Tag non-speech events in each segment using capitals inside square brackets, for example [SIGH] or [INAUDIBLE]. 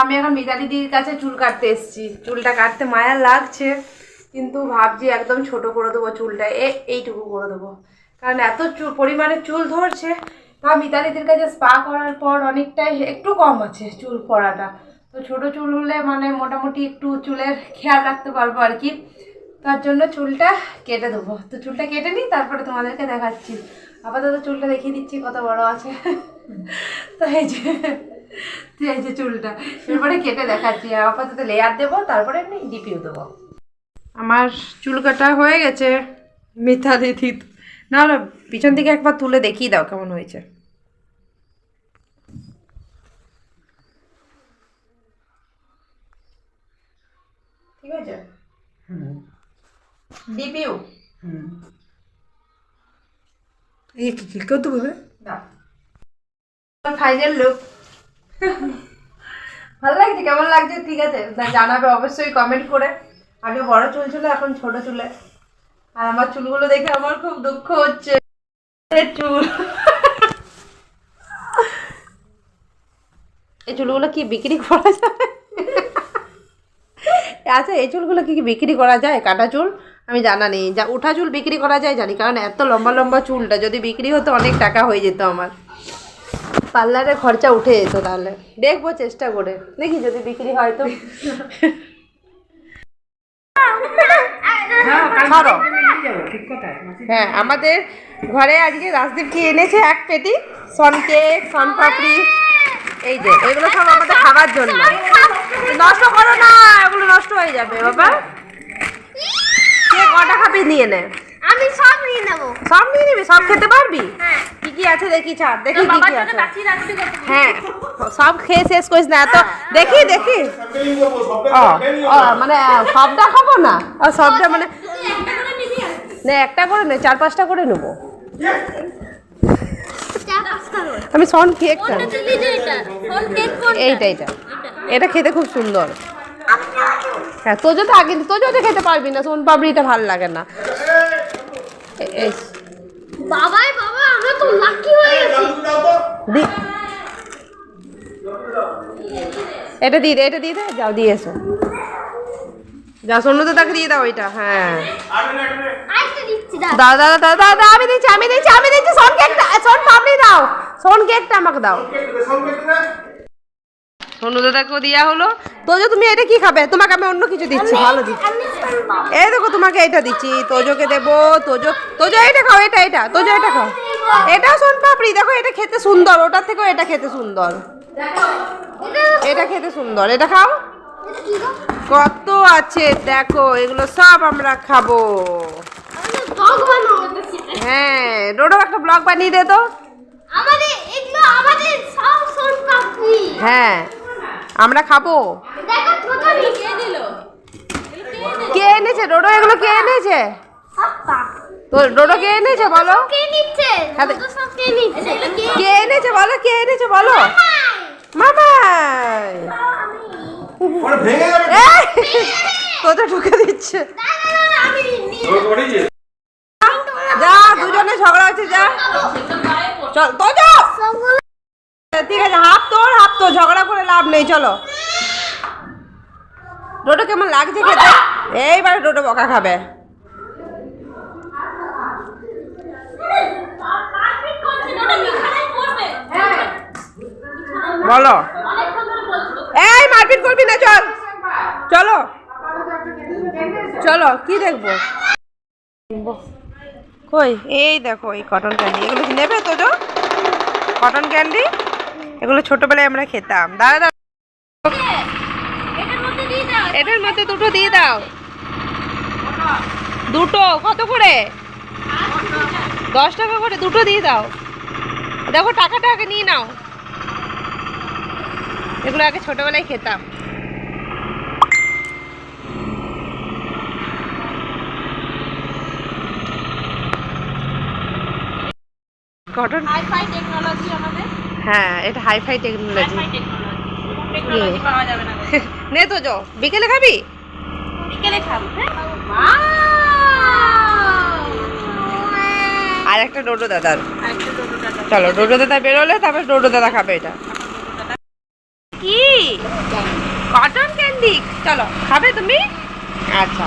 আমি এখন মিতালি দিদির কাছে চুল কাটতে এসেছি। চুলটা কাটতে মায়া লাগছে, কিন্তু ভাবছি একদম ছোট করে দেবো চুলটা। এ, এইটুকু করে দেবো। কারণ এত চুল পরিমাণে চুল ধরছে, তা মিতালিদের কাছে স্পা করার পর অনেকটাই একটু কম আছে চুল পড়াটা। তো ছোট চুল হলে মানে মোটামুটি একটু চুলের খেয়াল রাখতে পারব আর কি। তার জন্য চুলটা কেটে দেবো। তো চুলটা কেটে নিই, তারপরে তোমাদেরকে দেখাচ্ছি। আপাতত চুলটা দেখিয়ে দিচ্ছি কত বড় আছে। তো এই যে এই যে চুলটা। এরপরে কেটে দেখাচ্ছি। আপাতত লেয়ার দেবো তারপরে এমনি ডিপিও দেবো। আমার চুল কাটা হয়ে গেছে। মিথ্যা দিদি না না পিছন থেকে একবার তুলে দেখিয়ে দাও কেমন হয়েছে। ঠিক আছে? ডিপিউ এই কি কি কত ফাইনাল লুক ভালো লাগছে? কেমন লাগছে? ঠিক আছে। জানাবে অবশ্যই কমেন্ট করে। আগে বড় চুল ছিল, এখন ছোট চুলে। আর আমার চুলগুলো দেখে আমার খুব দুঃখ হচ্ছে। চুল। এই চুলগুলো কি বিক্রি করা যায়? আচ্ছা এই চুলগুলো কি বিক্রি করা যায়? কাটা চুল? আমি জানা নেই। যা, উঠা চুল বিক্রি করা যায় জানি, কারণ এত লম্বা লম্বা চুলটা যদি বিক্রি হতো অনেক টাকা হয়ে যেত আমার। পার্লারে খরচা উঠে যেত তাহলে। দেখব চেষ্টা করে। দেখি যদি বিক্রি হয় তো। ছাড়ো। হ্যাঁ আমাদের ঘরে আজকে রাজদীপ কি এনেছে? এক পেটি? সন কেক সন পাপড়ি। এই যে এগুলো সব আমাদের খাবার জন্য। নষ্ট করো না এগুলো নষ্ট হয়ে যাবে বাবা। কে কটা খাবি? নিয়ে নে। আমি সব নিয়ে নেব। সব নিয়ে নিবি? সব খেতে পারবি? হ্যাঁ। কি কি আছে দেখি ছাড়। দেখি কি কি আছে। হ্যাঁ। সব খেয়ে শেষ করিস না এত দেখি দেখি। মানে সবটা খাব না? সবটা মানে একটা করে নিবি না একটা করে নে চার পাঁচটা করে নেব। আমি সন কেক এইটা এইটা। এটা খেতে খুব সুন্দর। হ্যাঁ তোজো তো আগে তোজো তো খেতে পারবি না সোন পাপড়িটা ভালো লাগে না। বাবাই বাবা আমরা তো লাকি হয়ে গেছি। এটা দিয়ে দে এটা দিয়ে দে। যাও দিয়ে এসো। যা সোনু তো তাকে দিয়ে দাও ওইটা হ্যাঁ। আইসটা দিচ্ছি দা দাও দাও দাও দাও দাও আমি দিচ্ছি আমি দিচ্ছি আমি দিচ্ছি। সোন কেকটা সোন পাপড়ি দাও। সোন কেকটা আমাকে দাও। দাদাকেও দেওয়া হলো। তোজো তুমি এটা কি খাবে? তোমাকে আমি অন্য কিছু দিচ্ছি। ভালো দিচ্ছি। এই দেখো তোমাকে এটা দিচ্ছি। তোজোকে দেবো তোজো তোজো এটা খাও এটা এটা তোজো এটা খাও। এটাও সোন পাপড়ি। দেখো এটা খেতে সুন্দর। ওটার থেকেও এটা খেতে সুন্দর। এটা খেতে সুন্দর। এটা খাও। কত আছে দেখো এগুলো সব আমরা খাব। হ্যাঁ ডোডো একটা ব্লগ বানিয়ে দে তো। আমাদের এগুলো আমাদের সব সোন পাপড়ি। হ্যাঁ। আমরা খাব? কে এনেছে? ডোডো এগুলো কে এনেছে? তো ডোডো কে এনেছে বলো? কে নিচ্ছে? দে- তো সব কে নিচ্ছে? কে কে এনেছে বলো? কে এনেছে বলো? মামাই। ঢুকে দিচ্ছে। যা দুজনে ঝগড়া হচ্ছে যা। চল তো যা সবগুলো ঠিক আছে হাফ তোর হাফ তোর ঝগড়া করে লাভ নেই, চলো। ডোডো কেমন লাগছে খেতে? এইবার ডোডো বকা খাবে। বলো। এই, মারপিট করবি না, চল। চলো। চলো, কি দেখব? কই? এই দেখো, এই কটন ক্যান্ডি এগুলো কি নেবে তো কটন ক্যান্ডি এগুলো ছোটবেলায় আমরা খেতাম। দাদা দাদা এটার মধ্যে দিয়ে দাও এটার মধ্যে দুটো দিয়ে দাও। দুটো কত করে? দশ টাকা করে দুটো দিয়ে দাও। দেখো টাকাটা আগে নিয়ে নাও। এগুলো আগে ছোটবেলায় খেতাম। কটন হাই-ফাই টেকনোলজি আমাদের। হ্যাঁ এটা hifi technology high technology technology পাওয়া যাবে না। [LAUGHS] নে তো যাও। বিকেলে খাবি? বিকেলে খাব হ্যাঁ? আর একটা ডোডো দাদার। চলো ডোডো দাদা বেরোলে তারপর ডোডো দাদা খাবে এটা। কি? কটন ক্যান্ডি চলো খাবে তুমি? আচ্ছা।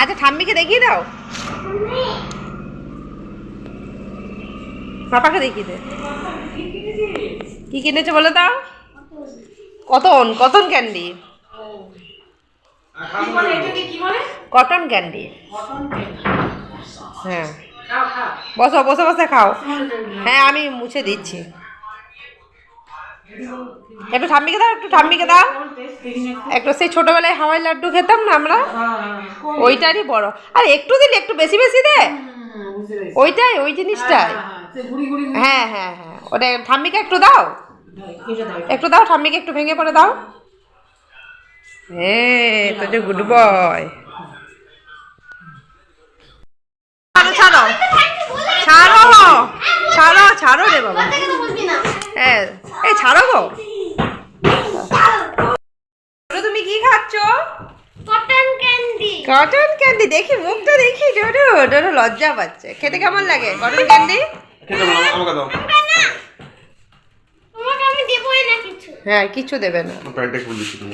আচ্ছা ঠাম্মিকে দেখিয়ে দাও। পাপাকে দেখিয়ে দে। কি কিনেছে বলে দাও cotton cotton candy cotton candy হ্যাঁ। বসো বসে বসে খাও। হ্যাঁ আমি মুছে দিচ্ছি। একটু ঠাম্মিকে দাও একটু ঠাম্মিকে দাও। একটু সেই ছোটবেলায় হাওয়াই লাড্ডু খেতাম না আমরা? ওইটারই বড়। আর একটু দিলে একটু বেশি বেশি দে। ওইটাই ওই জিনিসটাই। হ্যাঁ হ্যাঁ হ্যাঁ। ওটা ঠাম্মিকে একটু দাও। একটু দাও ঠাম্মিকে একটু ভেঙে পড়ে দাও। হ্যাঁ তো যে গুড বয় ছাড়ো ছাড়ো। ছাড়ো রে বাবা। হ্যাঁ এই ছাড়ো গো। তুমি কি খাচ্ছ? কটন ক্যান্ডি কটন ক্যান্ডি দেখি মুখটা দেখি ডোডো লজ্জা পাচ্ছে। খেতে কেমন লাগে? কটন ক্যান্ডি আমাকে দাও। দেবই না কিছু। হ্যাঁ কিছু দেবে না। প্যান্টটা খুলে দিচ্ছি তুমি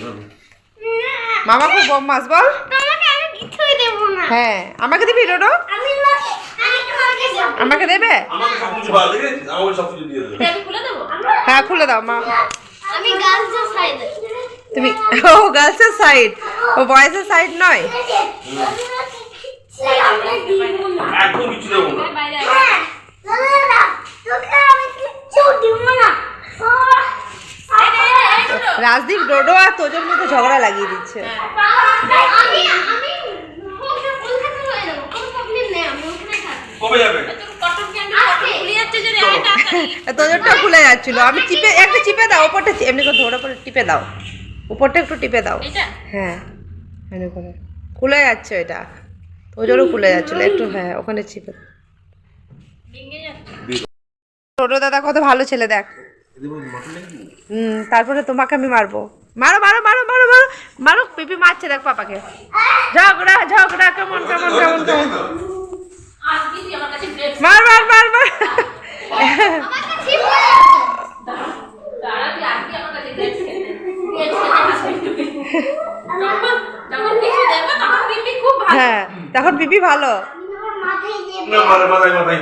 মামা খুব বদমাস বল। তোমাকে আমি কিছুই দেবো না। হ্যাঁ আমাকে দিবি আমি দেবো আমাকে দেবে? আমাকে সব কিছু ভালো দেখেছিস আমাকে সব কিছু দিয়ে দেবে। আমি খুলে দেবো? হ্যাঁ খুলে দাও মা। আমি গার্লসের সাইডে। তুমি ও গার্লসের সাইড। ও বয়েজের সাইড নয়? দেবো না হ্যাঁ না না তোকে আমি কিচ্ছু দিব না রাজদীপ ডোডো আর তোজোর মধ্যে ঝগড়া লাগিয়ে দিচ্ছে। আমি আমি ওকে কলকাতা যাব? কোনো প্রবলেম নেই আমি ওখানে থাকব কবে যাবে তোজোরটা খুলে যাচ্ছিল। আমি চিপে একটা চিপে দাও ওপরটা এমনি করে ধরে পরে টিপে দাও। উপরটা একটু টিপে দাও। হ্যাঁ এমনি করে। খুলে যাচ্ছে এটা। তোজোরও খুলে যাচ্ছিল। একটু হ্যাঁ ওখানে চিপে দাও। টোটো দাদা। কত ভালো ছেলে দেখ। তারপরে তোমাকে আমি মারবো। মারো মারো মারো মারো মারো। মারো পিপি মারছে দেখ পাপাকে। ঝগড়া ঝগড়া কেমন কেমন কেমন কেমন। মার মার মার মার। হ্যাঁ তখন পিপি ভালো। মাথায় মাথায়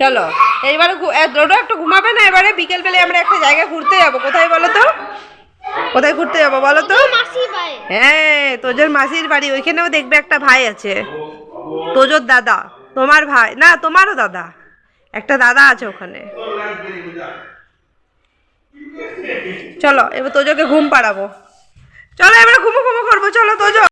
চলো এইবারে একটু ঘুমাবে না? এবারে বিকেল বেলায় আমরা একটা জায়গায় ঘুরতে যাব। কোথায় বলো তো? কোথায় ঘুরতে যাব বলো তো? হ্যাঁ তোজোর মাসির বাড়ি। ওইখানেও দেখবে একটা ভাই আছে। তোজোর দাদা তোমার ভাই। না তোমারও দাদা। একটা দাদা আছে ওখানে। চলো এবার তোজোকে ঘুম পাড়াবো। চলো এবারে ঘুমো ঘুমো করব। চলো তোজো।